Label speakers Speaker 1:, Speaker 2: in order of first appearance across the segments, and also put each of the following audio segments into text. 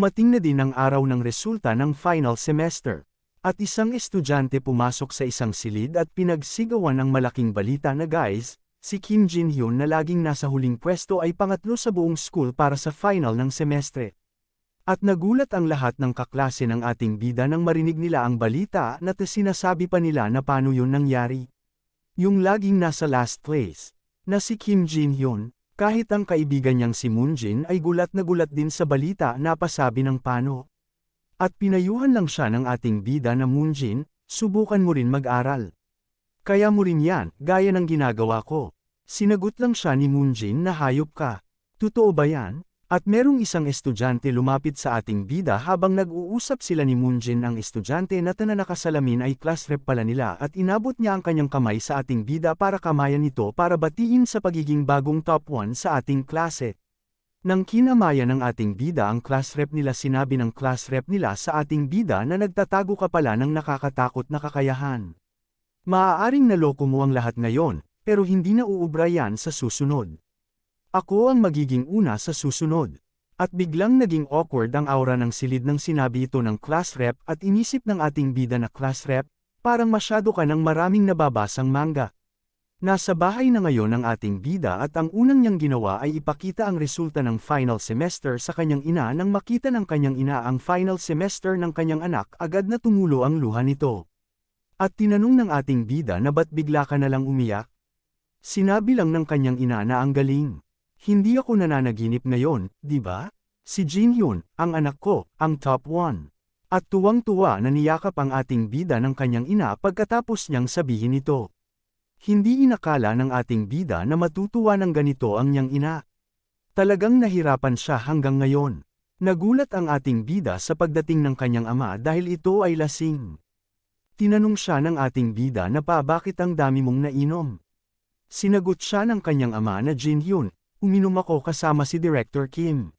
Speaker 1: Dumating na din ang araw ng resulta ng final semester. At isang estudyante pumasok sa isang silid at pinagsigawan ng malaking balita na guys, si Kim Jin Hyun na laging nasa huling pwesto ay pangatlo sa buong school para sa final ng semestre. At nagulat ang lahat ng kaklase ng ating bida nang marinig nila ang balita na sinasabi pa nila na paano yun nangyari. Yung laging nasa last place, na si Kim Jin Hyun, kahit ang kaibigan niyang si Moonjin ay gulat na gulat din sa balita na pasabi ng pano. At pinayuhan lang siya ng ating bida na Moonjin, subukan mo rin mag-aral. Kaya mo rin yan, gaya ng ginagawa ko. Sinagot lang siya ni Moonjin na hayop ka. Totoo ba yan? At merong isang estudyante lumapit sa ating bida habang nag-uusap sila ni Moonjin ang estudyante na tananakasalamin ay class rep pala nila at inabot niya ang kanyang kamay sa ating bida para kamayan ito para batiin sa pagiging bagong top 1 sa ating klase. Nang kinamaya ng ating bida ang class rep nila sinabi ng class rep nila sa ating bida na nagtatago ka pala ng nakakatakot na kakayahan. Maaaring naloko mo ang lahat ngayon, pero hindi na uubra yan sa susunod. Ako ang magiging una sa susunod. At biglang naging awkward ang aura ng silid ng sinabi ito ng class rep at inisip ng ating bida na class rep, parang masyado ka ng maraming nababasang manga. Nasa bahay na ngayon ang ating bida at ang unang niyang ginawa ay ipakita ang resulta ng final semester sa kanyang ina nang makita ng kanyang ina ang final semester ng kanyang anak agad na tumulo ang luha nito. At tinanong ng ating bida na ba't bigla ka na lang umiyak? Sinabi lang ng kanyang ina na ang galing. Hindi ako nananaginip ngayon, di ba? Si Jin Hyun, ang anak ko, ang top 1. At tuwang-tuwa na niyakap ang ating bida ng kanyang ina pagkatapos niyang sabihin ito. Hindi inakala ng ating bida na matutuwa ng ganito ang niyang ina. Talagang nahirapan siya hanggang ngayon. Nagulat ang ating bida sa pagdating ng kanyang ama dahil ito ay lasing. Tinanong siya ng ating bida na pa bakit ang dami mong nainom. Sinagot siya ng kanyang ama na Jin Hyun, uminom ako kasama si Director Kim.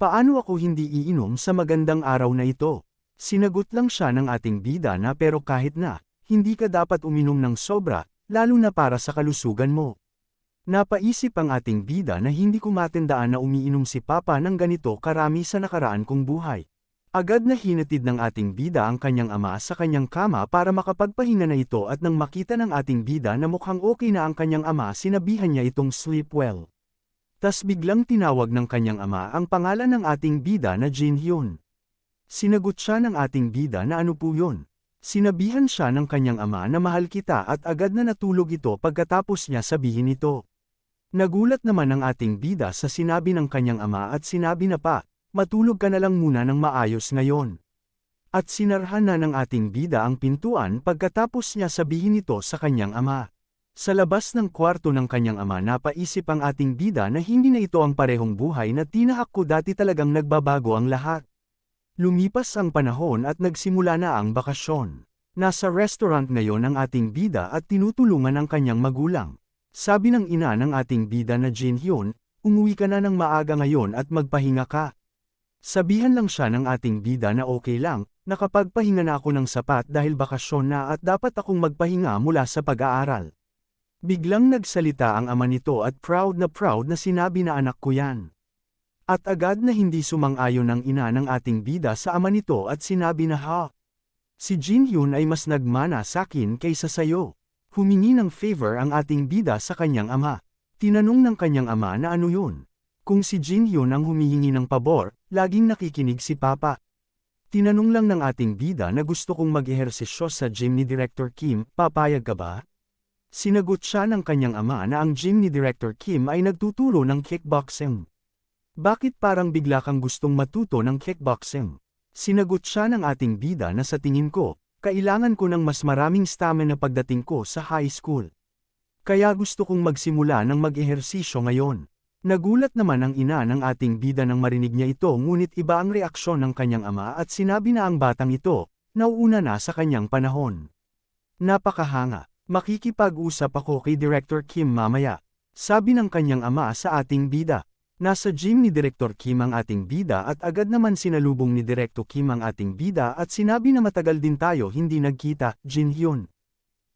Speaker 1: Paano ako hindi iinom sa magandang araw na ito? Sinagot lang siya ng ating bida na pero kahit na, hindi ka dapat uminom ng sobra, lalo na para sa kalusugan mo. Napaisip ang ating bida na hindi ko matandaan na umiinom si Papa ng ganito karami sa nakaraan kong buhay. Agad na hinatid ng ating bida ang kanyang ama sa kanyang kama para makapagpahinga na ito at nang makita ng ating bida na mukhang okay na ang kanyang ama sinabihan niya itong sleep well. Tas biglang tinawag ng kanyang ama ang pangalan ng ating bida na Jin Hyun. Sinagot siya ng ating bida na ano po yun. Sinabihan siya ng kanyang ama na mahal kita at agad na natulog ito pagkatapos niya sabihin ito. Nagulat naman ang ating bida sa sinabi ng kanyang ama at sinabi na pa, matulog ka na lang muna ng maayos ngayon. At sinarhan na ng ating bida ang pintuan pagkatapos niya sabihin ito sa kanyang ama. Sa labas ng kwarto ng kanyang ama napaisip ang ating bida na hindi na ito ang parehong buhay na tinahak ko dati talagang nagbabago ang lahat. Lumipas ang panahon at nagsimula na ang bakasyon. Nasa restaurant ngayon ang ating bida at tinutulungan ang kanyang magulang. Sabi ng ina ng ating bida na Jin Hyun, umuwi ka na ng maaga ngayon at magpahinga ka. Sabihan lang siya ng ating bida na okay lang, nakapagpahinga na ako ng sapat dahil bakasyon na at dapat akong magpahinga mula sa pag-aaral. Biglang nagsalita ang ama nito at proud na proud na sinabi na anak ko yan. At agad na hindi sumang-ayon ng ina ng ating bida sa ama nito at sinabi na ha. Si Jin Hyun ay mas nagmana sa akin kaysa sayo. Humingi ng favor ang ating bida sa kanyang ama. Tinanong ng kanyang ama na ano yun. Kung si Jin Hyun ang humihingi ng pabor, laging nakikinig si Papa. Tinanong lang ng ating bida na gusto kong mag-ehersisyo sa gym ni Director Kim, papayag ka ba? Sinagot siya ng kanyang ama na ang gym ni Director Kim ay nagtuturo ng kickboxing. Bakit parang bigla kang gustong matuto ng kickboxing? Sinagot siya ng ating bida na sa tingin ko, kailangan ko ng mas maraming stamina pagdating ko sa high school. Kaya gusto kong magsimula ng mag-ehersisyo ngayon. Nagulat naman ang ina ng ating bida nang marinig niya ito ngunit iba ang reaksyon ng kanyang ama at sinabi na ang batang ito, nauuna na sa kanyang panahon. Napakahanga, makikipag-usap ako kay Director Kim mamaya, sabi ng kanyang ama sa ating bida. Nasa gym ni Direktor Kim ang ating bida at agad naman sinalubong ni Direkto Kim ang ating bida at sinabi na matagal din tayo hindi nagkita, Jin Hyun.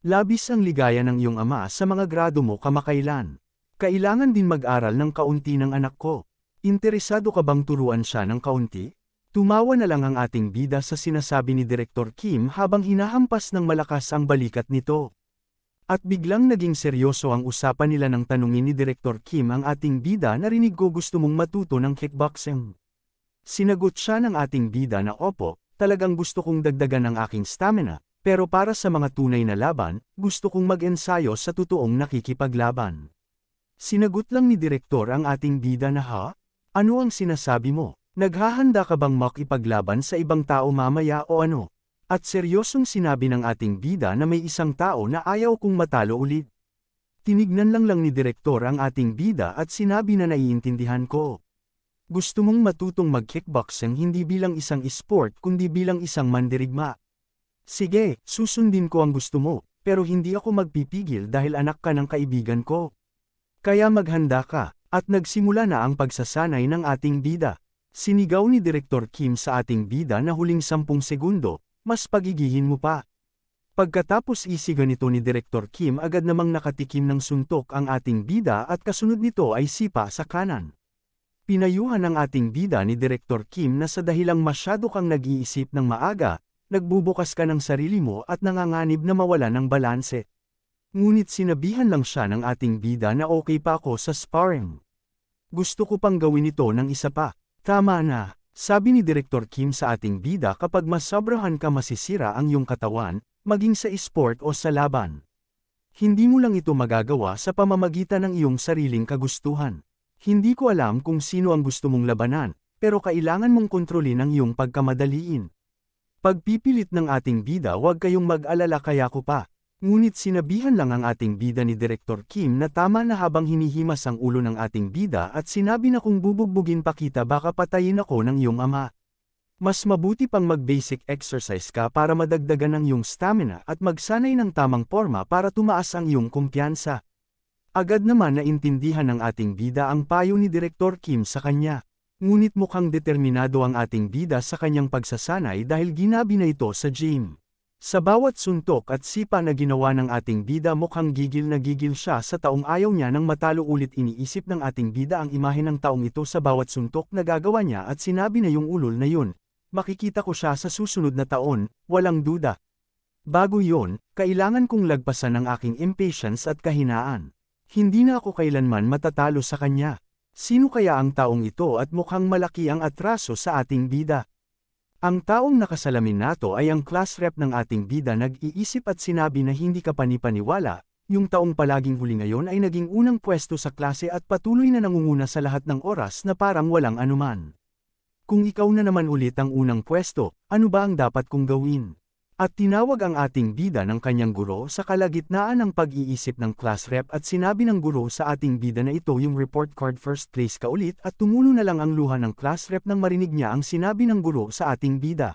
Speaker 1: Labis ang ligaya ng iyong ama sa mga grado mo kamakailan. Kailangan din mag-aral ng kaunti ng anak ko. Interesado ka bang turuan siya ng kaunti? Tumawa na lang ang ating bida sa sinasabi ni Direktor Kim habang hinahampas ng malakas ang balikat nito. At biglang naging seryoso ang usapan nila nang tanungin ni Direktor Kim ang ating bida narinig ko gusto mong matuto ng kickboxing. Sinagot siya ng ating bida na opo, talagang gusto kong dagdagan ang aking stamina, pero para sa mga tunay na laban, gusto kong mag-ensayo sa totoong nakikipaglaban. Sinagot lang ni Direktor ang ating bida na ha? Ano ang sinasabi mo? Naghahanda ka bang makipaglaban sa ibang tao mamaya o ano? At seryosong sinabi ng ating bida na may isang tao na ayaw kong matalo ulit. Tinignan lang lang ni Direktor ang ating bida at sinabi na naiintindihan ko. Gusto mong matutong mag-kickboxing hindi bilang isang sport kundi bilang isang mandirigma. Sige, susundin ko ang gusto mo, pero hindi ako magpipigil dahil anak ka ng kaibigan ko. Kaya maghanda ka, at nagsimula na ang pagsasanay ng ating bida. Sinigaw ni Direktor Kim sa ating bida na huling sampung segundo, mas pagigihin mo pa. Pagkatapos isiga nito ni Direktor Kim agad namang nakatikim ng suntok ang ating bida at kasunod nito ay sipa sa kanan. Pinayuhan ng ating bida ni Direktor Kim na sa dahilang masyado kang nag-iisip ng maaga, nagbubukas ka ng sarili mo at nanganganib na mawala ng balanse. Ngunit sinabihan lang siya ng ating bida na okay pa ako sa sparring. Gusto ko pang gawin ito ng isa pa. Tama na, sabi ni Direktor Kim sa ating bida kapag masobrahan ka masisira ang iyong katawan, maging sa sport o sa laban. Hindi mo lang ito magagawa sa pamamagitan ng iyong sariling kagustuhan. Hindi ko alam kung sino ang gusto mong labanan, pero kailangan mong kontrolin ang iyong pagkamadaliin. Pagpipilit ng ating bida huwag kayong mag-alala kaya ko pa, Ngunit sinabihan lang ang ating bida ni Direktor Kim na tama na habang hinihimas ang ulo ng ating bida at sinabi na kung bubugbugin pa kita baka patayin ako ng iyong ama. Mas mabuti pang mag-basic exercise ka para madagdagan ang iyong stamina at magsanay ng tamang forma para tumaas ang iyong kumpiyansa. Agad naman na intindihan ng ating bida ang payo ni Direktor Kim sa kanya. Ngunit mukhang determinado ang ating bida sa kanyang pagsasanay dahil ginabi na ito sa gym. Sa bawat suntok at sipa na ginawa ng ating bida mukhang gigil na gigil siya sa taong ayaw niya nang matalo ulit iniisip ng ating bida ang imahe ng taong ito sa bawat suntok na gagawa niya at sinabi na yung ulol na yun. Makikita ko siya sa susunod na taon, walang duda. Bago yon, kailangan kong lagpasan ang aking impatience at kahinaan. Hindi na ako kailanman matatalo sa kanya. Sino kaya ang taong ito at mukhang malaki ang atraso sa ating bida? Ang taong nakasalamin nato ay ang class rep ng ating bida nag-iisip at sinabi na hindi ka panipaniwala, yung taong palaging huli ngayon ay naging unang pwesto sa klase at patuloy na nangunguna sa lahat ng oras na parang walang anuman. Kung ikaw na naman ulit ang unang pwesto, ano ba ang dapat kong gawin? At tinawag ang ating bida ng kanyang guro sa kalagitnaan ng pag-iisip ng class rep at sinabi ng guro sa ating bida na ito yung report card first place ka ulit at tumulo na lang ang luha ng class rep nang marinig niya ang sinabi ng guro sa ating bida.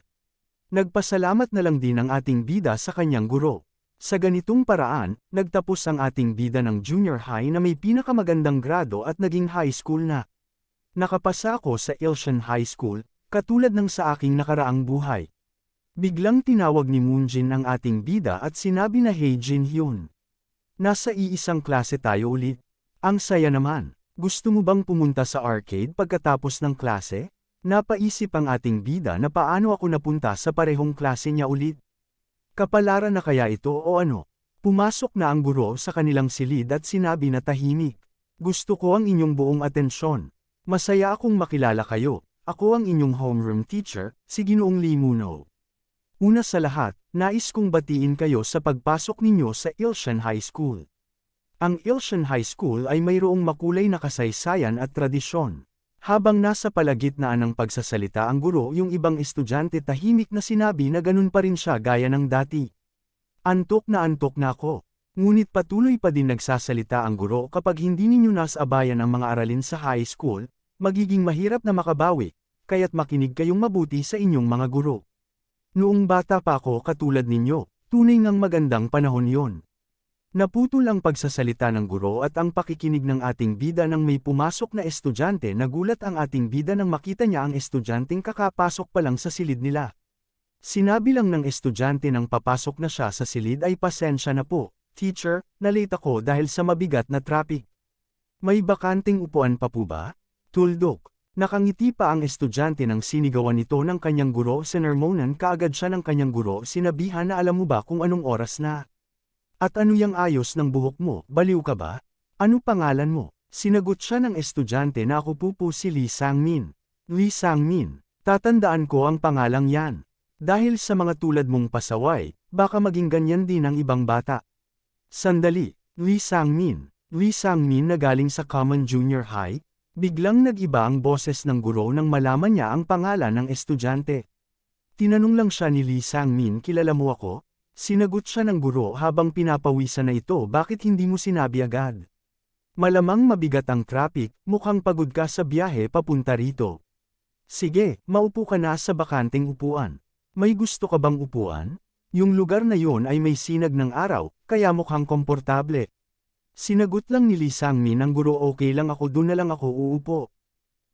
Speaker 1: Nagpasalamat na lang din ang ating bida sa kanyang guro. Sa ganitong paraan, nagtapos ang ating bida ng junior high na may pinakamagandang grado at naging high school na. Nakapasa ako sa Ilshan High School, katulad ng sa aking nakaraang buhay. Biglang tinawag ni Moonjin ang ating bida at sinabi na Hey Jin Hyun. Nasa iisang klase tayo ulit. Ang saya naman. Gusto mo bang pumunta sa arcade pagkatapos ng klase? Napaisip ang ating bida na paano ako napunta sa parehong klase niya ulit. Kapalaran na kaya ito o ano? Pumasok na ang guro sa kanilang silid at sinabi na tahimik. Gusto ko ang inyong buong atensyon. Masaya akong makilala kayo. Ako ang inyong homeroom teacher, si Ginoong Lee Muno. Una sa lahat, nais kong batiin kayo sa pagpasok ninyo sa Ilshan High School. Ang Ilshan High School ay mayroong makulay na kasaysayan at tradisyon. Habang nasa palagitnaan ng pagsasalita ang guro yung ibang estudyante tahimik na sinabi na ganun pa rin siya gaya ng dati. Antok na antok na ako. Ngunit patuloy pa din nagsasalita ang guro kapag hindi ninyo nasabayan ang mga aralin sa high school, magiging mahirap na makabawi, kaya't makinig kayong mabuti sa inyong mga guro. Noong bata pa ako katulad ninyo, tunay ngang magandang panahon yon. Naputol ang pagsasalita ng guro at ang pakikinig ng ating bida nang may pumasok na estudyante nagulat ang ating bida nang makita niya ang estudyanteng kakapasok pa lang sa silid nila. Sinabi lang ng estudyante nang papasok na siya sa silid ay pasensya na po, teacher, nalate ako dahil sa mabigat na traffic. May bakanting upuan pa po ba? Tuldok. Nakangiti pa ang estudyante nang sinigawan ito ng kanyang guro sinermonan kaagad siya ng kanyang guro sinabihan na alam mo ba kung anong oras na? At ano yung ayos ng buhok mo, baliw ka ba? Ano pangalan mo? Sinagot siya ng estudyante na ako po po si Lee Sang-min. Lee Sang-min, tatandaan ko ang pangalang yan. Dahil sa mga tulad mong pasaway, baka maging ganyan din ang ibang bata. Sandali, Lee Sang-min. Lee Sang-min na galing sa Common Junior High, Biglang nag-iba ang boses ng guro nang malaman niya ang pangalan ng estudyante. Tinanong lang siya ni Lee Sang-min kilala mo ako? Sinagot siya ng guro habang pinapawisan na ito bakit hindi mo sinabi agad. Malamang mabigat ang traffic, mukhang pagod ka sa biyahe papunta rito. Sige, maupo ka na sa bakanting upuan. May gusto ka bang upuan? Yung lugar na yon ay may sinag ng araw, kaya mukhang komportable. Sinagot lang ni Lee Sang-min ang guro okay lang ako doon na lang ako uupo.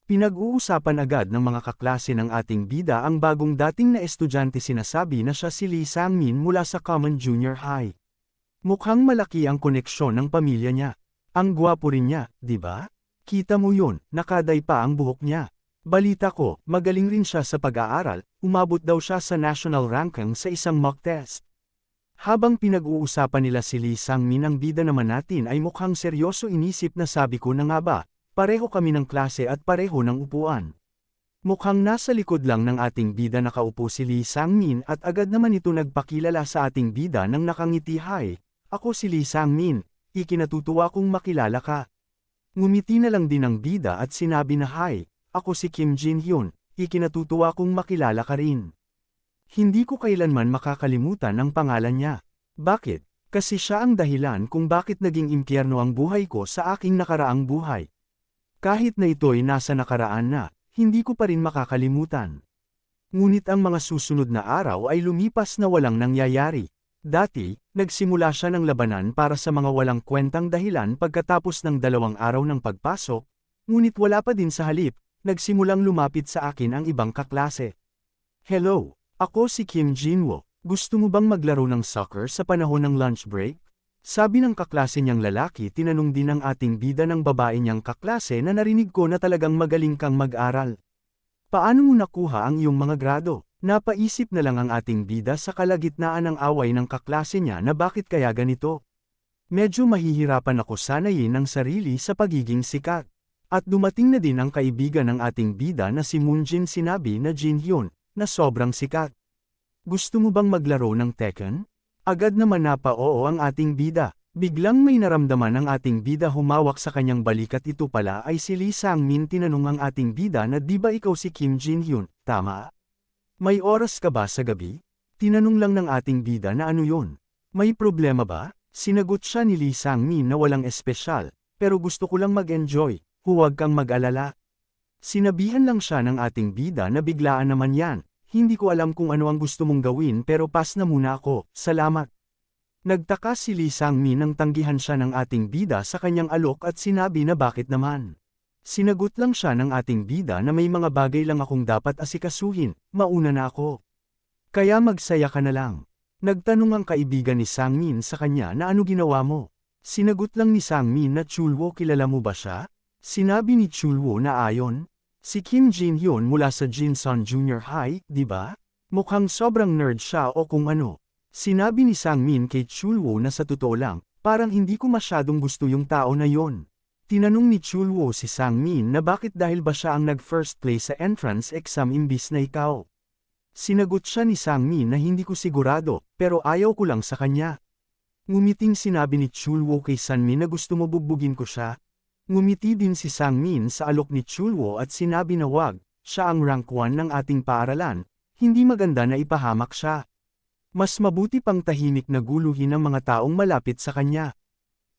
Speaker 1: Pinag-uusapan agad ng mga kaklase ng ating bida ang bagong dating na estudyante sinasabi na siya si Lee Sang-min mula sa Common Junior High. Mukhang malaki ang koneksyon ng pamilya niya. Ang gwapo rin niya, di ba? Kita mo yun, nakaday pa ang buhok niya. Balita ko, magaling rin siya sa pag-aaral, umabot daw siya sa national ranking sa isang mock test. Habang pinag-uusapan nila si Lee Sang-min ang bida naman natin ay mukhang seryoso inisip na sabi ko na nga ba, pareho kami ng klase at pareho ng upuan. Mukhang nasa likod lang ng ating bida nakaupo si Lee Sang-min at agad naman ito nagpakilala sa ating bida ng nakangiti hi. Ako si Lee Sang-min, ikinatutuwa kong makilala ka. Ngumiti na lang din ang bida at sinabi na hi, ako si Kim Jin-hyun, ikinatutuwa kong makilala ka rin. Hindi ko kailanman makakalimutan ang pangalan niya. Bakit? Kasi siya ang dahilan kung bakit naging impyerno ang buhay ko sa aking nakaraang buhay. Kahit na ito'y nasa nakaraan na, hindi ko pa rin makakalimutan. Ngunit ang mga susunod na araw ay lumipas na walang nangyayari. Dati, nagsimula siya ng labanan para sa mga walang kwentang dahilan pagkatapos ng dalawang araw ng pagpasok, ngunit wala pa din sa halip, nagsimulang lumapit sa akin ang ibang kaklase. Hello, ako si Kim Jinwoo. Gusto mo bang maglaro ng soccer sa panahon ng lunch break? Sabi ng kaklase niyang lalaki tinanong din ang ating bida ng babae niyang kaklase na narinig ko na talagang magaling kang mag-aral. Paano mo nakuha ang iyong mga grado? Napaisip na lang ang ating bida sa kalagitnaan ng away ng kaklase niya na bakit kaya ganito. Medyo mahihirapan ako sanayin ang sarili sa pagiging sikat. At dumating na din ang kaibigan ng ating bida na si Moonjin sinabi na Jin Hyun, na sobrang sikat. Gusto mo bang maglaro ng Tekken? Agad naman napa oo ang ating bida. Biglang may naramdaman ang ating bida humawak sa kanyang balikat ito pala ay si Lee Sang-min tinanong ang ating bida na di ba ikaw si Kim Jin-hyun, tama? May oras ka ba sa gabi? Tinanong lang ng ating bida na ano yon. May problema ba? Sinagot siya ni Lee Sang-min na walang espesyal, pero gusto ko lang mag-enjoy, huwag kang mag-alala. Sinabihan lang siya ng ating bida na biglaan naman yan, hindi ko alam kung ano ang gusto mong gawin pero pas na muna ako, salamat. Nagtaka si Lee Sang-mi nang tanggihan siya ng ating bida sa kanyang alok at sinabi na bakit naman. Sinagot lang siya ng ating bida na may mga bagay lang akong dapat asikasuhin, mauna na ako. Kaya magsaya ka na lang. Nagtanong ang kaibigan ni Sang-min sa kanya na ano ginawa mo. Sinagot lang ni Sang-min na Chulwo kilala mo ba siya? Sinabi ni Chulwo na ayon, Si Kim Jin Hyun mula sa Jinsan Junior High, di ba? Mukhang sobrang nerd siya o kung ano. Sinabi ni Sang Min kay Chulwo na sa totoo lang, parang hindi ko masyadong gusto yung tao na yon. Tinanong ni Chulwo si Sang Min na bakit dahil ba siya ang nag-first place sa entrance exam imbis na ikaw. Sinagot siya ni Sang Min na hindi ko sigurado, pero ayaw ko lang sa kanya. Ngumiting sinabi ni Chulwo kay Sanmin na gusto mo bugbugin ko siya, Ngumiti din si Sang Min sa alok ni Chulwo at sinabi na wag, siya ang rank 1 ng ating paaralan, hindi maganda na ipahamak siya. Mas mabuti pang tahimik na guluhin ng mga taong malapit sa kanya.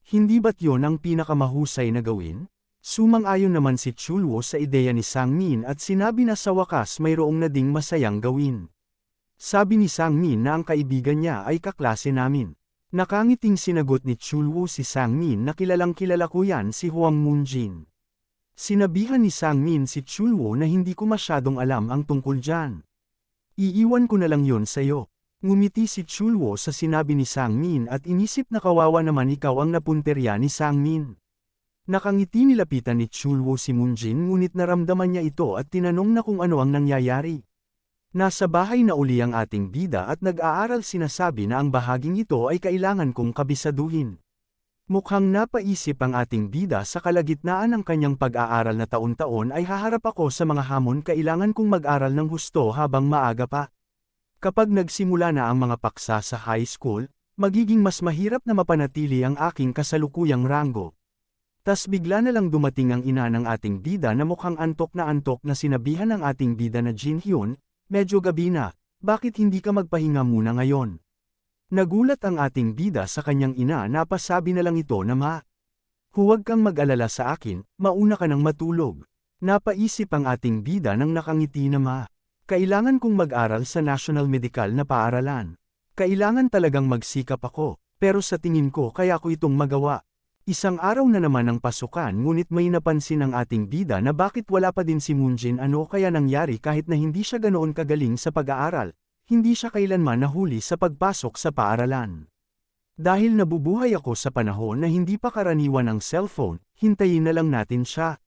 Speaker 1: Hindi ba't yon ang pinakamahusay na gawin? Sumang-ayon naman si Chulwo sa ideya ni Sang Min at sinabi na sa wakas mayroong nading masayang gawin. Sabi ni Sang Min na ang kaibigan niya ay kaklase namin. Nakangiting sinagot ni Chulwo si Sangmin na kilalang kilala ko yan si Huang Moonjin. Sinabihan ni Sangmin si Chulwo na hindi ko masyadong alam ang tungkol dyan. Iiwan ko na lang yon sa'yo. Ngumiti si Chulwo sa sinabi ni Sangmin at inisip na kawawa naman ikaw ang napunterya ni Sangmin. Nakangiti nilapitan ni Chulwo si Moonjin ngunit naramdaman niya ito at tinanong na kung ano ang nangyayari. Nasa bahay na uli ang ating bida at nag-aaral sinasabi na ang bahaging ito ay kailangan kong kabisaduhin. Mukhang napaisip ang ating bida sa kalagitnaan ng kanyang pag-aaral na taon-taon ay haharap ako sa mga hamon kailangan kong mag-aral ng husto habang maaga pa. Kapag nagsimula na ang mga paksa sa high school, magiging mas mahirap na mapanatili ang aking kasalukuyang ranggo. Tas bigla na lang dumating ang ina ng ating bida na mukhang antok na antok na sinabihan ng ating bida na Jin Hyun, medyo gabi na, bakit hindi ka magpahinga muna ngayon? Nagulat ang ating bida sa kanyang ina na pasabi na lang ito na ma. Huwag kang mag-alala sa akin, mauna ka nang matulog. Napaisip ang ating bida nang nakangiti na ma. Kailangan kong mag-aral sa National Medical na paaralan. Kailangan talagang magsikap ako, pero sa tingin ko kaya ko itong magawa. Isang araw na naman ang pasukan ngunit may napansin ang ating bida na bakit wala pa din si Moonjin ano kaya nangyari kahit na hindi siya ganoon kagaling sa pag-aaral, hindi siya kailanman nahuli sa pagpasok sa paaralan. Dahil nabubuhay ako sa panahon na hindi pa karaniwan ang cellphone, hintayin na lang natin siya.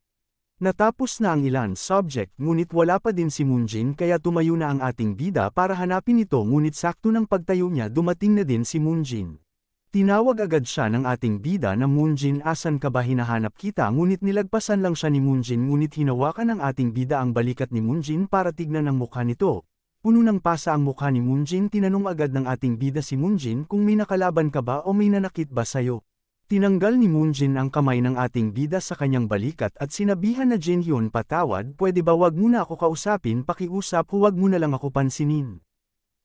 Speaker 1: Natapos na ang ilan subject ngunit wala pa din si Moonjin kaya tumayo na ang ating bida para hanapin ito ngunit sakto ng pagtayo niya dumating na din si Moonjin. Tinawag agad siya ng ating bida na Moonjin asan ka ba hinahanap kita ngunit nilagpasan lang siya ni Moonjin ngunit hinawakan ng ating bida ang balikat ni Moonjin para tignan ang mukha nito. Puno ng pasa ang mukha ni Moonjin tinanong agad ng ating bida si Moonjin kung may nakalaban ka ba o may nanakit ba sayo. Tinanggal ni Moonjin ang kamay ng ating bida sa kanyang balikat at sinabihan na Jin Hyun patawad pwede ba wag mo na ako kausapin pakiusap huwag mo na lang ako pansinin.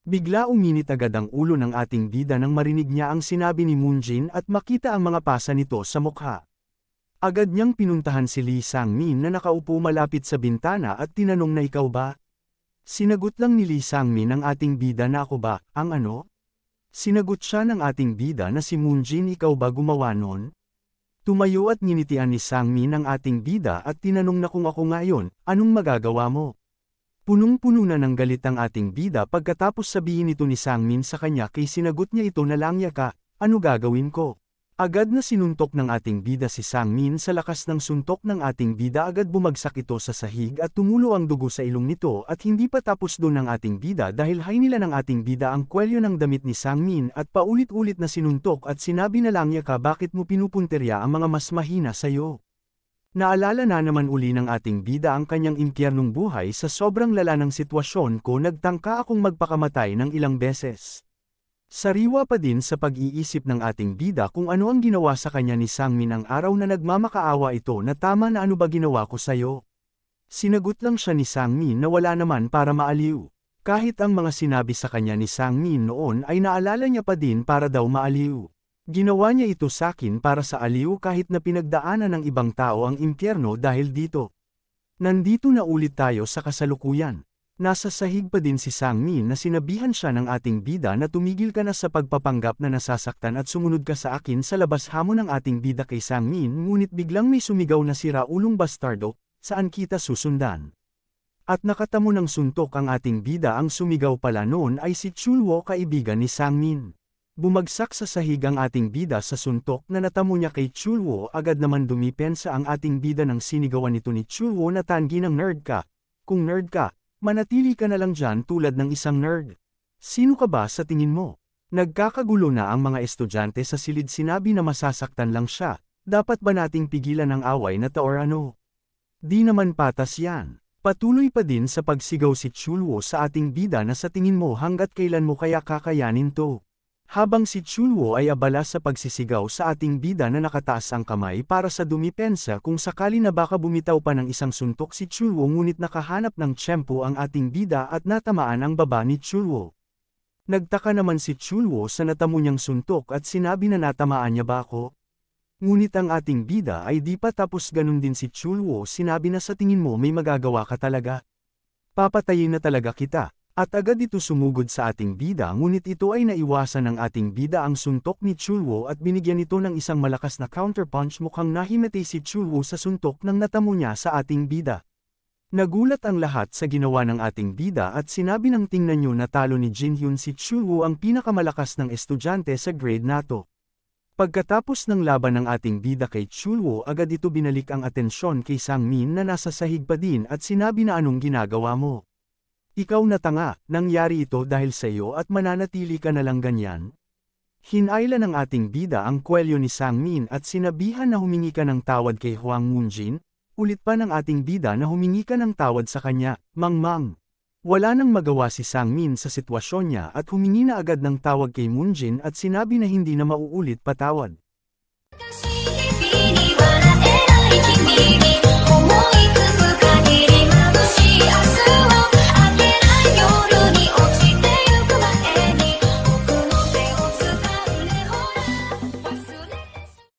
Speaker 1: Bigla uminit agad ang ulo ng ating bida nang marinig niya ang sinabi ni Moonjin at makita ang mga pasa nito sa mukha. Agad niyang pinuntahan si Lee Sang-min na nakaupo malapit sa bintana at tinanong na ikaw ba? Sinagot lang ni Lee Sang-min ang ating bida na ako ba, ang ano? Sinagot siya ng ating bida na si Moonjin ikaw ba gumawa nun? Tumayo at nginitian ni Sangmin ang ating bida at tinanong na kung ako ngayon, anong magagawa mo? Punong-puno na ng galit ang ating bida pagkatapos sabihin ito ni Sangmin sa kanya kay sinagot niya ito na langya ka, ano gagawin ko? Agad na sinuntok ng ating bida si Sangmin sa lakas ng suntok ng ating bida agad bumagsak ito sa sahig at tumulo ang dugo sa ilong nito at hindi pa tapos doon ng ating bida dahil hay nila ng ating bida ang kwelyo ng damit ni Sangmin at paulit-ulit na sinuntok at sinabi na lang niya ka bakit mo pinupunterya ang mga mas mahina sa'yo. Naalala na naman uli ng ating bida ang kanyang impyernong buhay sa sobrang lala ng sitwasyon ko nagtangka akong magpakamatay ng ilang beses. Sariwa pa din sa pag-iisip ng ating bida kung ano ang ginawa sa kanya ni Sangmin ang araw na nagmamakaawa ito na tama na ano ba ginawa ko sa'yo. Sinagot lang siya ni Sangmin na wala naman para maaliw. Kahit ang mga sinabi sa kanya ni Sangmin noon ay naalala niya pa din para daw maaliw. Ginawa niya ito sa akin para sa aliw kahit na pinagdaanan ng ibang tao ang impyerno dahil dito. Nandito na ulit tayo sa kasalukuyan. Nasa sahig pa din si Sangmin na sinabihan siya ng ating bida na tumigil ka na sa pagpapanggap na nasasaktan at sumunod ka sa akin sa labas hamon ng ating bida kay Sangmin ngunit biglang may sumigaw na si Raulong Bastardo, saan kita susundan? At nakatamo ng suntok ang ating bida ang sumigaw pala noon ay si Chulwo kaibigan ni Sangmin. Bumagsak sa sahig ang ating bida sa suntok na natamo niya kay Chulwo agad naman dumipensa ang ating bida ng sinigawan nito ni Chulwo na tangi ng nerd ka. Kung nerd ka, Manatili ka na lang dyan tulad ng isang nerd. Sino ka ba sa tingin mo? Nagkakagulo na ang mga estudyante sa silid sinabi na masasaktan lang siya, dapat ba nating pigilan ang away na to or ano? Di naman patas yan. Patuloy pa din sa pagsigaw si Chulwo sa ating bida na sa tingin mo hanggat kailan mo kaya kakayanin to. Habang si Chulwo ay abala sa pagsisigaw sa ating bida na nakataas ang kamay para sa dumipensa kung sakali na baka bumitaw pa ng isang suntok si Chulwo ngunit nakahanap ng tiyempo ang ating bida at natamaan ang baba ni Chulwo. Nagtaka naman si Chulwo sa natamo niyang suntok at sinabi na natamaan niya ba ako? Ngunit ang ating bida ay di pa tapos ganun din si Chulwo sinabi na sa tingin mo may magagawa ka talaga. Papatayin na talaga kita. At agad ito sumugod sa ating bida ngunit ito ay naiwasan ng ating bida ang suntok ni Chulwo at binigyan ito ng isang malakas na counterpunch mukhang nahimatay si Chulwo sa suntok ng natamo niya sa ating bida. Nagulat ang lahat sa ginawa ng ating bida at sinabi ng tingnan nyo na talo ni Jin Hyun si Chulwo ang pinakamalakas ng estudyante sa grade nato. Pagkatapos ng laban ng ating bida kay Chulwo agad ito binalik ang atensyon kay Sangmin na nasa sahig pa din at sinabi na anong ginagawa mo. Ikaw na tanga, nangyari ito dahil sa iyo at mananatili ka na lang ganyan? Hinayla ng ating bida ang kwelyo ni Sangmin at sinabihan na humingi ka ng tawad kay Huang Munjin, ulit pa ng ating bida na humingi ka ng tawad sa kanya, Mangmang. Wala nang magawa si Sangmin sa sitwasyon niya at humingi na agad ng tawag kay Moonjin at sinabi na hindi na mauulit patawad.